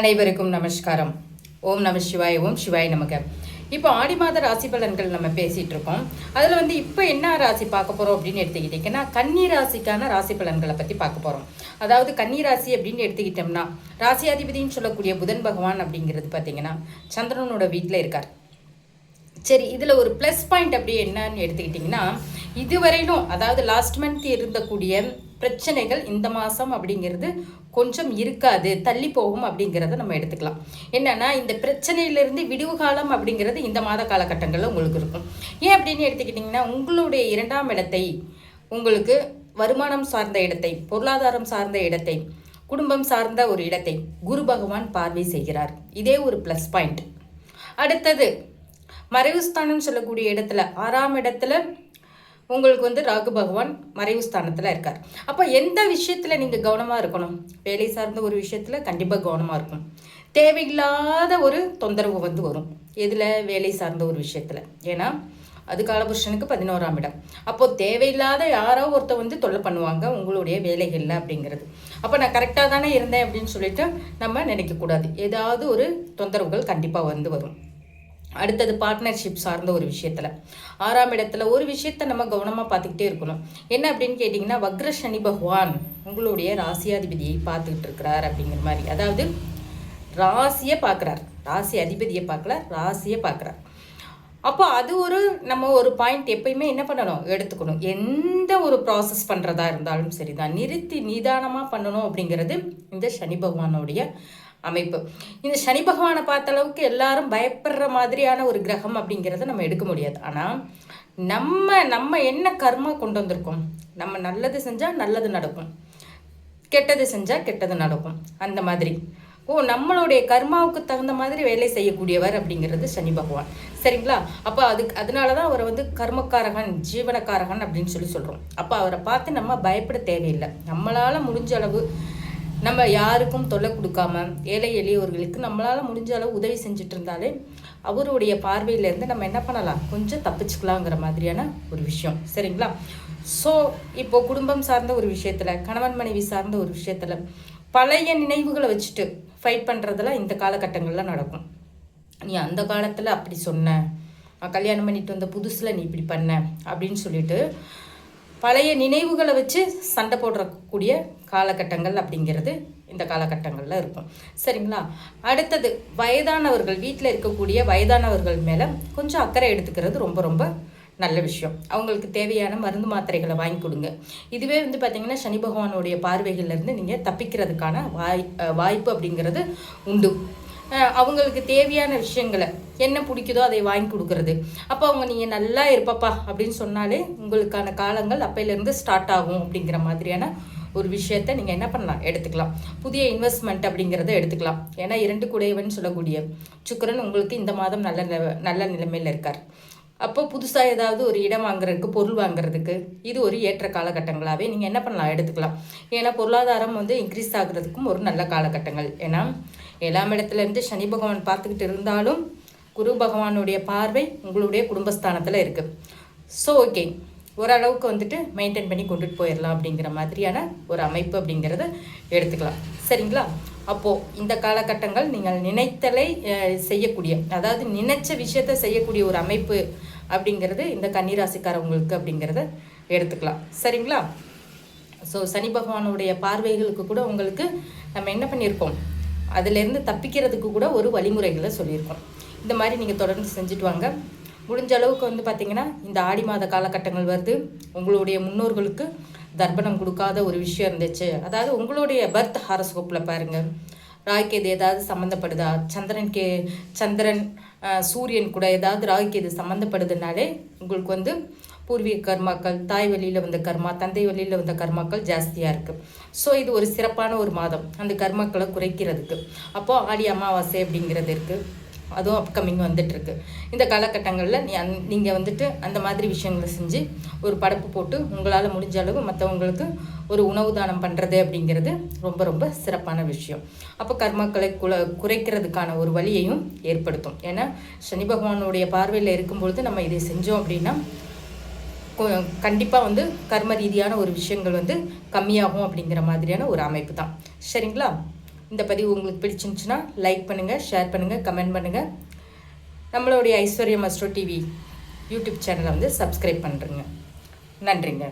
அனைவருக்கும் நமஸ்காரம். ஓம் நம சிவாய ஓம் சிவாய் நமக. இப்போ ஆடி மாத ராசி பலன்கள் நம்ம பேசிகிட்டு இருக்கோம். அதில் வந்து இப்போ என்ன ராசி பார்க்க போகிறோம் அப்படின்னு எடுத்துக்கிட்டிங்கன்னா கன்னி ராசிக்கான ராசி பலன்களை பற்றி பார்க்க போகிறோம் அதாவது கன்னி ராசி அப்படின்னு எடுத்துக்கிட்டோம்னா ராசியாதிபதினு சொல்லக்கூடிய புதன் பகவான் அப்படிங்கிறது பார்த்திங்கன்னா சந்திரனோட வீட்டில் இருக்கார். சரி இதில் ஒரு ப்ளஸ் பாயிண்ட் அப்படி என்னன்னு எடுத்துக்கிட்டிங்கன்னா இதுவரையிலும் அதாவது லாஸ்ட் மந்த் இருந்தக்கூடிய பிரச்சனைகள் இந்த மாதம் அப்படிங்கிறது கொஞ்சம் இருக்காது தள்ளி போகும் அப்படிங்கிறத நம்ம எடுத்துக்கலாம். என்னன்னா இந்த பிரச்சனையிலிருந்து விடிவு காலம் அப்படிங்கிறது இந்த மாத காலகட்டங்களில் உங்களுக்கு இருக்கும். ஏன் அப்படின்னு எடுத்துக்கிட்டிங்கன்னா உங்களுடைய இரண்டாம் இடத்தை உங்களுக்கு வருமானம் சார்ந்த இடத்தை பொருளாதாரம் சார்ந்த இடத்தை குடும்பம் சார்ந்த ஒரு இடத்தை குரு பகவான் பார்வை செய்கிறார். இதே ஒரு ப்ளஸ் பாயிண்ட் அடுத்தது மறைவுஸ்தானம் சொல்லக்கூடிய இடத்துல ஆறாம் இடத்துல உங்களுக்கு வந்து ராகு பகவான் மறைவு ஸ்தானத்தில் இருக்கார். அப்போ எந்த விஷயத்தில் நீங்கள் கவனமாக இருக்கணும்? வேலை சார்ந்த ஒரு விஷயத்தில் கண்டிப்பாக கவனமாக இருக்கும் தேவையில்லாத ஒரு தொந்தரவு வந்து வரும். எதில்? வேலை சார்ந்த ஒரு விஷயத்தில். ஏன்னா அது காலபுருஷனுக்கு பதினோராம் இடம். அப்போது தேவையில்லாத யாரோ ஒருத்தர் வந்து தொல்லை பண்ணுவாங்க உங்களுடைய வேலைகளில் அப்படிங்கிறது. அப்போ நான் கரெக்டாக தானே இருந்தேன் அப்படின்னு சொல்லிட்டு நம்ம நினைக்கக்கூடாது ஏதாவது ஒரு தொந்தரவுகள் கண்டிப்பாக வந்து வரும். அடுத்தது பார்ட்னர்ஷிப் சார்ந்த ஒரு விஷயத்தில். ஆறாம் இடத்துல ஒரு விஷயத்த நம்ம கவனமாக பார்த்துக்கிட்டே இருக்கணும். என்ன அப்படின்னு கேட்டிங்கன்னா வக்ர சனி பகவான் உங்களுடைய ராசியாதிபதியை பார்த்துக்கிட்டு இருக்கிறார் அப்படிங்கிற மாதிரி. அதாவது ராசியை பார்க்குறார். ராசி அதிபதியை பார்க்கல ராசியை பார்க்குறார். அப்போ அது ஒரு நம்ம ஒரு பாயிண்ட் எப்பயுமே என்ன பண்ணணும்? எடுத்துக்கணும். எந்த ஒரு ப்ராசஸ் பண்ணுறதா இருந்தாலும் சரிதான். நிறுத்தி நிதானமாக பண்ணணும் அப்படிங்கிறது இந்த சனி பகவானுடைய அமைப்பு. இந்த சனி பகவானை பார்த்த அளவுக்கு எல்லாரும் பயப்படுற மாதிரியான ஒரு கிரகம் அப்படிங்கிறத நம்ம எடுக்க முடியாது. ஆனால் நம்ம நம்ம என்ன கர்மா கொண்டு வந்திருக்கோம்? நம்ம நல்லது செஞ்சால் நல்லது நடக்கும். கெட்டது செஞ்சால் கெட்டது நடக்கும். அந்த மாதிரி. ஓ நம்மளுடைய கர்மாவுக்கு தகுந்த மாதிரி வேலை செய்யக்கூடியவர் அப்படிங்கிறது சனி பகவான். சரிங்களா? அப்போ அதுக்கு அதனால தான் அவரை வந்து கர்மக்காரகன் ஜீவனக்காரகன் அப்படின்னு சொல்லி சொல்கிறோம் அப்போ அவரை பார்த்து நம்ம பயப்பட தேவையில்லை. நம்மளால் முடிஞ்ச அளவு நம்ம யாருக்கும் தொல்லை கொடுக்காம ஏழை எளியவர்களுக்கு நம்மளால் முடிஞ்ச அளவு உதவி செஞ்சுட்டு இருந்தாலே அவருடைய பார்வையிலேருந்து நம்ம என்ன பண்ணலாம்? கொஞ்சம் தப்பிச்சுக்கலாங்கிற மாதிரியான ஒரு விஷயம். சரிங்களா? ஸோ இப்போ குடும்பம் சார்ந்த ஒரு விஷயத்தில் கணவன் மனைவி சார்ந்த ஒரு விஷயத்தில் பழைய நினைவுகளை வச்சுட்டு ஃபைட் பண்ணுறதெல்லாம் இந்த காலகட்டங்களில் நடக்கும். நீ அந்த காலத்தில் அப்படி சொன்ன நான் கல்யாணம் பண்ணிட்டு வந்த புதுசில் நீ இப்படி பண்ண அப்படின்னு சொல்லிட்டு பழைய நினைவுகளை வச்சு சண்டை போடுறக்கூடிய காலகட்டங்கள் அப்படிங்கிறது இந்த காலகட்டங்களில் இருக்கும். சரிங்களா? அடுத்தது வயதானவர்கள் வீட்டில் இருக்கக்கூடிய வயதானவர்கள் மேலே கொஞ்சம் அக்கறை எடுத்துக்கிறது ரொம்ப ரொம்ப நல்ல விஷயம். அவங்களுக்கு தேவையான மருந்து மாத்திரைகளை வாங்கி கொடுங்க. இதுவே வந்து பார்த்திங்கன்னா சனி பகவானுடைய பார்வைகள்லேருந்து நீங்கள் தப்பிக்கிறதுக்கான வாய் வாய்ப்பு அப்படிங்கிறது உண்டு. அவங்களுக்கு தேவையான விஷயங்களை என்ன பிடிக்குதோ அதை வாங்கி கொடுக்கறது. அப்போ அவங்க நீங்கள் நல்லா இருப்பப்பா அப்படின்னு சொன்னாலே உங்களுக்கான காலங்கள் அப்பையிலேருந்து ஸ்டார்ட் ஆகும் அப்படிங்கிற மாதிரியான ஒரு விஷயத்த நீங்கள் என்ன பண்ணலாம்? எடுத்துக்கலாம். புதிய இன்வெஸ்ட்மெண்ட் அப்படிங்கிறத எடுத்துக்கலாம். ஏன்னா இரண்டு குடையவன் சொல்லக்கூடிய சுக்கரன் உங்களுக்கு இந்த மாதம் நல்ல நில நல்ல நிலைமையில் இருக்கார். அப்போ புதுசாக ஏதாவது ஒரு இடம் வாங்குறதுக்கு பொருள் வாங்குறதுக்கு இது ஒரு ஏற்ற காலகட்டங்களாகவே நீங்கள் என்ன பண்ணலாம்? எடுத்துக்கலாம். ஏன்னா பொருளாதாரம் வந்து இன்க்ரீஸ் ஆகுறதுக்கும் ஒரு நல்ல காலகட்டங்கள். ஏன்னா ஏழாம் இடத்துலேருந்து சனி பகவான் பார்த்துக்கிட்டு இருந்தாலும் குரு பகவானுடைய பார்வை உங்களுடைய குடும்பஸ்தானத்தில் இருக்குது ஸோ ஓகே ஓரளவுக்கு வந்துட்டு மெயின்டைன் பண்ணி கொண்டுட்டு போயிடலாம் அப்படிங்கிற மாதிரியான ஒரு அமைப்பு அப்படிங்கிறத எடுத்துக்கலாம். சரிங்களா? அப்போது இந்த காலகட்டங்கள் நீங்கள் நினைத்தலை செய்யக்கூடிய அதாவது நினைச்ச விஷயத்த செய்யக்கூடிய ஒரு அமைப்பு அப்படிங்கிறது இந்த கன்னிராசிக்காரவங்களுக்கு அப்படிங்கிறத எடுத்துக்கலாம். சரிங்களா? ஸோ சனி பகவானுடைய பார்வைகளுக்கு கூட உங்களுக்கு நம்ம என்ன பண்ணியிருக்கோம் அதுலேருந்து தப்பிக்கிறதுக்கு கூட ஒரு வழிமுறைகளை சொல்லியிருக்கோம். இந்த மாதிரி நீங்கள் தொடர்ந்து செஞ்சுட்டு வாங்க. முடிஞ்ச அளவுக்கு வந்து பார்த்திங்கன்னா இந்த ஆடி மாத காலகட்டங்கள் வருது. உங்களுடைய முன்னோர்களுக்கு தர்ப்பணம் கொடுக்காத ஒரு விஷயம் இருந்துச்சு. அதாவது உங்களுடைய பர்த் ஹாரஸ்கோப்பில் பாருங்கள் ராய்கேது ஏதாவது சம்மந்தப்படுதா சந்திரன் கே சந்திரன் சூரியன் கூட ஏதாவது ராய்கேது சம்மந்தப்படுதுனாலே உங்களுக்கு வந்து பூர்வீக கர்மாக்கள் தாய் வழியில் வந்த கர்மா தந்தை வழியில் வந்த கர்மாக்கள் ஜாஸ்தியாக இருக்குது ஸோ இது ஒரு சிறப்பான ஒரு மாதம். அந்த கர்மாக்களை குறைக்கிறதுக்கு. அப்போது ஆடி அமாவாசை அப்படிங்கிறது இருக்குது அதுவும் அப்கமிங் வந்துட்டுருக்கு. இந்த காலகட்டங்களில் நீ அந் நீங்கள் வந்துட்டு அந்த மாதிரி விஷயங்களை செஞ்சு ஒரு படப்பு போட்டு உங்களால் முடிஞ்ச அளவு மற்றவங்களுக்கு ஒரு உணவு தானம் பண்ணுறது அப்படிங்கிறது ரொம்ப ரொம்ப சிறப்பான விஷயம். அப்போ கர்மாக்களை குல குறைக்கிறதுக்கான ஒரு வழியையும் ஏற்படுத்தும். ஏன்னா சனி பகவானுடைய பார்வையில் இருக்கும்பொழுது நம்ம இதை செஞ்சோம் அப்படின்னா கண்டிப்பாக வந்து கர்ம ரீதியான ஒரு விஷயங்கள் வந்து கம்மியாகும் அப்படிங்கிற மாதிரியான ஒரு அமைப்பு தான். சரிங்களா? இந்த பதிவு உங்களுக்கு பிடிச்சிருந்துச்சுன்னா லைக் பண்ணுங்கள் ஷேர் பண்ணுங்கள் கமெண்ட் பண்ணுங்கள் நம்மளுடைய ஐஸ்வர்யம் அஸ்ட்ரோ டிவி யூடியூப் சேனலை வந்து சப்ஸ்கிரைப் பண்ணுறேங்க நன்றிங்க.